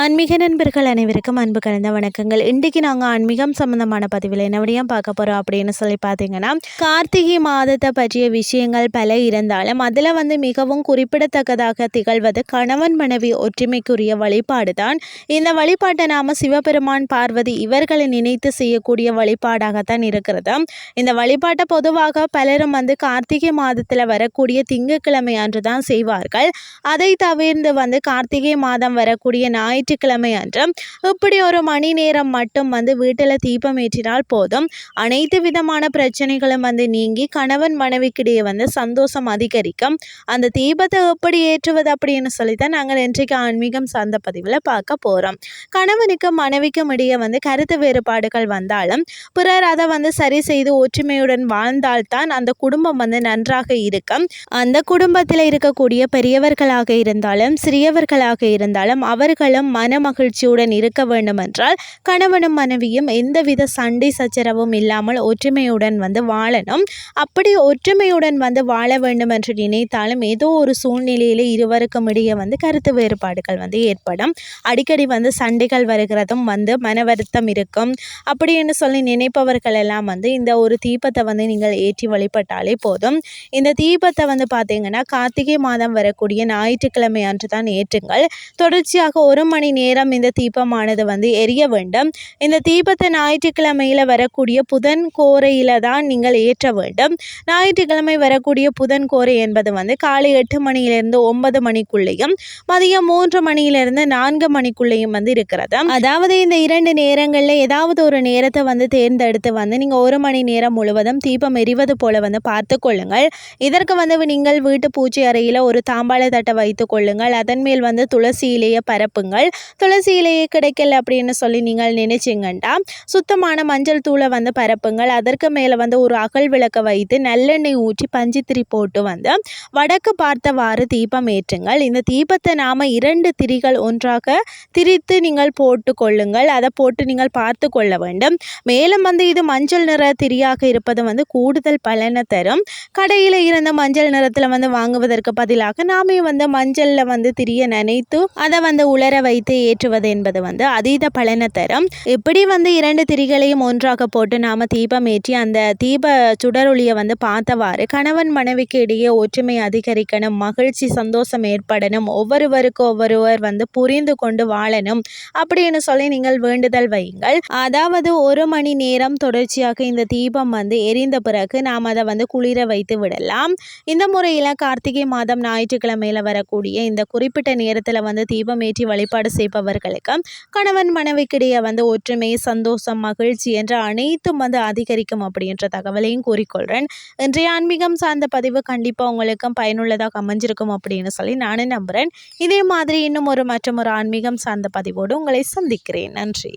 ஆன்மீக நண்பர்கள் அனைவருக்கும் அன்பு கலந்த வணக்கங்கள். இன்றைக்கு நாங்கள் ஆன்மீகம் சம்மந்தமான பதிவில் என்ன பார்க்க போகிறோம் அப்படின்னு சொல்லி பார்த்தீங்கன்னா கார்த்திகை மாதத்தை பற்றிய விஷயங்கள் பல இருந்தாலும் அதில் வந்து மிகவும் குறிப்பிடத்தக்கதாக திகழ்வது கணவன் மனைவி ஒற்றுமைக்குரிய வழிபாடு தான். இந்த வழிபாட்டை நாம் சிவபெருமான் பார்வதி இவர்களை நினைத்து செய்யக்கூடிய வழிபாடாகத்தான் இருக்கிறது. இந்த வழிபாட்டை பொதுவாக பலரும் வந்து கார்த்திகை மாதத்தில் வரக்கூடிய திங்கட்கிழமை அன்று தான் செய்வார்கள். அதை தவிர்த்து வந்து கார்த்திகை மாதம் வரக்கூடிய ஞாயிற்று ஞாயிற்றுக்கிழமை அன்று இப்படி ஒரு மணி நேரம் மட்டும் வந்து வீட்டில் தீபம் ஏற்றினால் போதும். அனைத்து விதமான பிரச்சனைகளும் வந்து நீங்கி கணவன் மனைவிக்கிடையே வந்து சந்தோஷம் அதிகரிக்கும். அந்த தீபத்தை எப்படி ஏற்றுவது அப்படின்னு சொல்லி தான் நாங்கள் இன்றைக்கு ஆன்மீகம் சார்ந்த பதிவில் பார்க்க போகிறோம் கணவனுக்கும் மனைவிக்கும் இடையே வந்து கருத்து வேறுபாடுகள் வந்தாலும் பிறர் அதை வந்து சரி செய்து ஒற்றுமையுடன் வாழ்ந்தால்தான் அந்த குடும்பம் வந்து நன்றாக இருக்கும். அந்த குடும்பத்தில் இருக்கக்கூடிய பெரியவர்களாக இருந்தாலும் சிறியவர்களாக இருந்தாலும் அவர்களும் மனமகிழ்ச்சியுடன் இருக்க வேண்டுமென்றால் கணவனும் மனைவியும் எந்தவித சண்டை சச்சரவும் இல்லாமல் ஒற்றுமையுடன் வந்து வாழணும். அப்படி ஒற்றுமையுடன் வந்து வாழ வேண்டும் என்று நினைத்தாலும் ஏதோ ஒரு சூழ்நிலையில் இருவருக்கும் இடையே வந்து கருத்து வேறுபாடுகள் வந்து ஏற்படும். அடிக்கடி வந்து சண்டைகள் வருகிறதும் வந்து மன வருத்தம் இருக்கும். அப்படின்னு சொல்லி நினைப்பவர்கள் எல்லாம் வந்து இந்த ஒரு தீபத்தை வந்து நீங்கள் ஏற்றி வழிபட்டாலே போதும். இந்த தீபத்தை வந்து பார்த்தீங்கன்னா கார்த்திகை மாதம் வரக்கூடிய ஞாயிற்றுக்கிழமை அன்று தான் ஏற்றுங்கள். தொடர்ச்சியாக ஒரு மணி மணி நேரம் இந்த தீபமானது வந்து எரிய வேண்டும். இந்த தீபத்தை ஞாயிற்றுக்கிழமையில் வரக்கூடிய புதன் கோரையில் தான் நீங்கள் ஏற்ற வேண்டும். ஞாயிற்றுக்கிழமை வரக்கூடிய புதன் கோரை என்பது வந்து காலை எட்டு மணியிலிருந்து ஒன்பது மணிக்குள்ளேயும் மதியம் மூன்று மணியிலிருந்து நான்கு மணிக்குள்ளேயும் வந்து இருக்கிறது. அதாவது இந்த இரண்டு நேரங்களில் ஏதாவது ஒரு நேரத்தை வந்து தேர்ந்தெடுத்து வந்து நீங்கள் ஒரு மணி நேரம் முழுவதும் தீபம் எரிவது போல வந்து பார்த்து கொள்ளுங்கள். இதற்கு வந்து நீங்கள் வீட்டு பூச்சி அறையில் ஒரு தாம்பாள தட்டை வைத்து கொள்ளுங்கள். அதன் மேல் வந்து துளசி இலையை பரப்புங்கள். துளசி இலையே கிடைக்கல அப்படின்னு சொல்லி நீங்கள் நினைச்சிங்கண்டா? சுத்தமான மஞ்சள் தூளை வந்து பரப்புங்கள். அதற்கு மேலே வந்து ஒரு அகல் விளக்கை வைத்து நல்லெண்ணெய் ஊற்றி பஞ்சுத்திரி போட்டு வந்து வடக்கு பார்த்தவாறு தீபம் ஏற்றுங்கள். இந்த தீபத்தை நாம் இரண்டு திரிகள் ஒன்றாக திரித்து நீங்கள் போட்டு கொள்ளுங்கள். அதை போட்டு நீங்கள் பார்த்து கொள்ள வேண்டும். மேலும் வந்து இது மஞ்சள் நிற திரியாக இருப்பது வந்து கூடுதல் பலனை தரும். கடையில் இருந்த மஞ்சள் நிறத்தில் வந்து வாங்குவதற்கு பதிலாக நாமே வந்து மஞ்சளில் வந்து திரிய நினைத்து அதை வந்து உலர வைத்து வைத்து ஏற்றுவது என்பது வந்து அதீத பலனை தரும் இப்படி வந்து இரண்டு திரிகளையும் ஒன்றாக போட்டு நாம் தீபம் ஏற்றி அந்த தீப சுடரொளியை வந்து பார்த்தவாறு கணவன் மனைவிக்கு இடையே ஒற்றுமை அதிகரிக்கணும் மகிழ்ச்சி சந்தோஷம் ஏற்படணும் ஒவ்வொருவருக்கு ஒவ்வொருவர் வந்து புரிந்து கொண்டு வாழணும் அப்படின்னு சொல்லி நீங்கள் வேண்டுதல் வையுங்கள். அதாவது ஒரு மணி நேரம் தொடர்ச்சியாக இந்த தீபம் வந்து எரிந்த பிறகு நாம் அதை வந்து குளிர வைத்து விடலாம். இந்த முறையில் கார்த்திகை மாதம் ஞாயிற்றுக்கிழமையில் வரக்கூடிய இந்த குறிப்பிட்ட நேரத்தில் வந்து தீபம் ஏற்றி வழிபாடு செய்பவர்களுக்கு கணவன் மனைவிக்கிடையே வந்து ஒற்றுமை சந்தோஷம் மகிழ்ச்சி என்ற அனைத்தும் வந்து அதிகரிக்கும் அப்படின்ற தகவலையும் கூறிக்கொள்கிறேன் இன்றைய ஆன்மீகம் சார்ந்த பதிவு கண்டிப்பாக உங்களுக்கும் பயனுள்ளதாக அமைஞ்சிருக்கும் அப்படின்னு சொல்லி நானும் நம்புகிறேன் இதே மாதிரி இன்னும் ஒரு மற்றும் ஒரு ஆன்மீகம் சார்ந்த பதிவோடு உங்களை சந்திக்கிறேன். நன்றி.